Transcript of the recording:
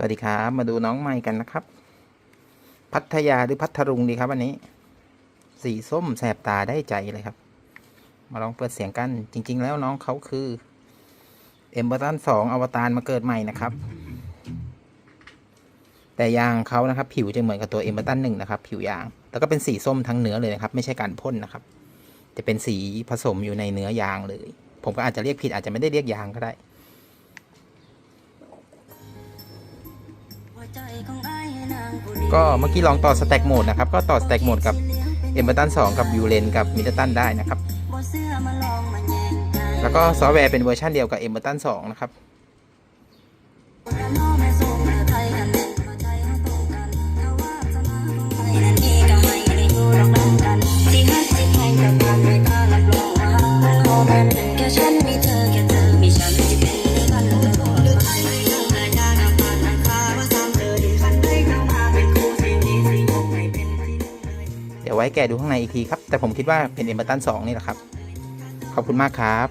สวัสดีครับ มาดูน้องใหม่กันนะครับ พัทยาหรือพัทลุงดีครับวันนี้ สีส้มแสบตาได้ใจเลยครับ มาลองเปิดเสียงกันจริง ๆ แล้วน้องเขาคือเอมเบอร์ตันสองอวตารมาเกิดใหม่นะครับ แต่ยางเขานะครับ ผิวจะเหมือนกับตัวเอมเบอร์ตันหนึ่งนะครับ ผิวยาง แล้วก็เป็นสีส้มทั้งเนื้อเลยนะครับ ไม่ใช่การพ่นนะครับ จะเป็นสีผสมอยู่ในเนื้อยางเลย ผมก็อาจจะเรียกผิดอาจจะไม่ได้เรียกยางก็ได้ ก็เมื่อกี้ลองต่อสแต็กโหมดนะครับ ก็ต่อสแต็กโหมดกับเอมเบอร์ตัน2กับยูเลนกับมิดเดิลตันได้นะครับ แล้วก็ซอฟต์แวร์เป็นเวอร์ชันเดียวกับเอมเบอร์ตัน2นะครับแค่ฉัน ดี๋ยวไว้แกะดูข้างในอีกทีครับ แต่ผมคิดว่าเป็นเอมเบอร์ตัน2นี่แหละครับ ขอบคุณมากครับ